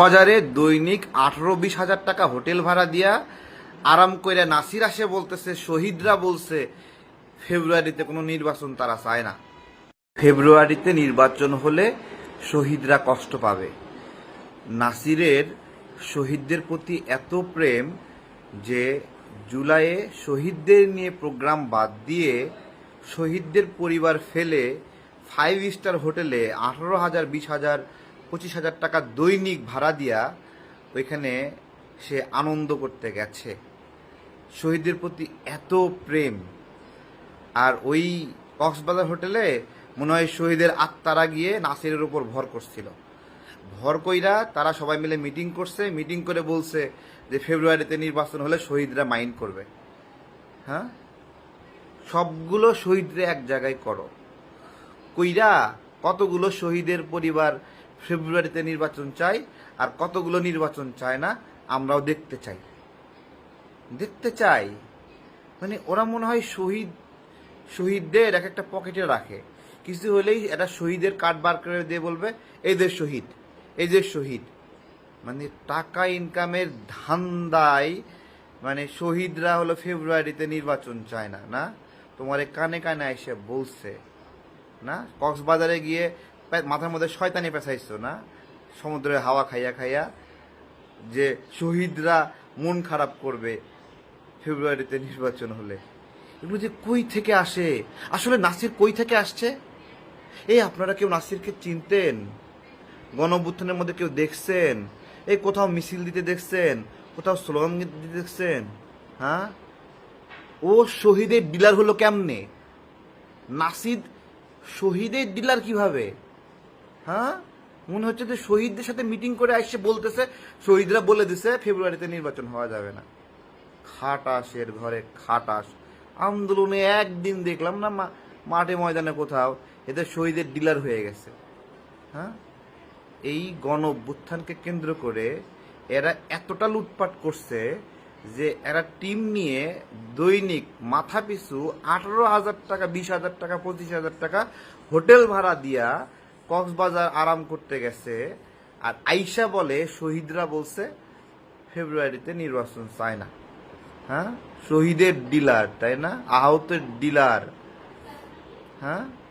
বাজারে দৈনিক আঠারো বিশ হাজার টাকা হোটেল ভাড়া দিয়া আরাম কইরা নাসির আসে বলতেছে, শহীদরা বলছে, ফেব্রুয়ারিতে কোনো নির্বাচন তারা চায় না। ফেব্রুয়ারিতে নির্বাচন হলে শহীদরা কষ্ট পাবে। নাসিরের শহীদদের প্রতি এত প্রেম যে জুলাইয়ে শহীদদের নিয়ে প্রোগ্রাম বাদ দিয়ে শহীদদের পরিবার ফেলে ফাইভ স্টার হোটেলে আঠারো হাজার, বিশ হাজার পঁচিশ হাজার টাকা দৈনিক ভাড়া দিয়া ওইখানে সে আনন্দ করতে গেছে। শহীদদের প্রতি এত প্রেম। আর ওই কক্সবাজার হোটেলে মনে হয় শহীদের আত্মারা গিয়ে নাসিরের উপর ভর করছিল। ভর কইরা তারা সবাই মিলে মিটিং করছে। মিটিং করে বলছে যে ফেব্রুয়ারিতে নির্বাচন হলে শহীদরা মাইন্ড করবে। হ্যাঁ? সবগুলো শহীদরে এক জায়গায় করো। কইরা কতগুলো শহীদের পরিবার ফেব্রুয়ারিতে নির্বাচন চাই আর কতগুলো নির্বাচন চায় না, আমরাও দেখতে চাই। দেখতে চাই। মানে ওরা মনে হয় শহীদ, শহীদদের এক একটা পকেটে রাখে। কিছু হলেই এটা শহীদের কার্ড বার করে দিয়ে বলবে এদের শহীদ এদের শহীদ। মানে টাকা ইনকামের ধান্দায় মানে শহীদরা হলো ফেব্রুয়ারিতে নির্বাচন চায় না না? তোমার কানে কানে এসে বলছে, না? কক্সবাজারে গিয়ে মাথার মধ্যে শয়তানি পেঁচাইছো না? সমুদ্রের হাওয়া খাইয়া খাইয়া যে শহীদরা মন খারাপ করবে, ফেব্রুয়ারিতে নির্বাচন হলে। এগুলো যে কই থেকে আসে? আসলে নাসির কই থেকে আসছে? এই আপনারা কেউ নাসিরকে চিনতেন? গণঅভ্যুত্থানের মধ্যে কেউ দেখছেন? এই কোথাও মিছিল দিতে দেখছেন? কোথাও স্লোগান দিতে দেখছেন? হ্যাঁ? ও শহীদের ডিলার হলো কেমনে? নাসিদ শহীদের ডিলার কীভাবে? হ্যাঁ? মনে হচ্ছে যে শহীদদের সাথে মিটিং করে আসছে বলতেছে, শহীদরা বলে দিছে, ফেব্রুয়ারিতে নির্বাচন হওয়া যাবে না। খাটাসের ঘরে, খাটাস। আন্দোলনে একদিন দেখলাম না মাঠে ময়দানে কোথাও এদের শহীদের ডিলার হয়ে গেছে। হ্যাঁ? এই গণভ্যুত্থানকে কেন্দ্র করে এরা এতটা লুটপাট করছে যে এরা টিম নিয়ে দৈনিক মাথা পিছু আঠারো হাজার টাকা, বিশ হাজার টাকা, পঁচিশ হাজার টাকা হোটেল ভাড়া দিয়া কক্সবাজার আরাম করতে গেছে। আর আইসা বলে, শহীদরা বলছে, ফেব্রুয়ারিতে নির্বাচন চায় না। হ্যাঁ? শহীদের ডিলার, তাই না? আহতের ডিলার। হ্যাঁ?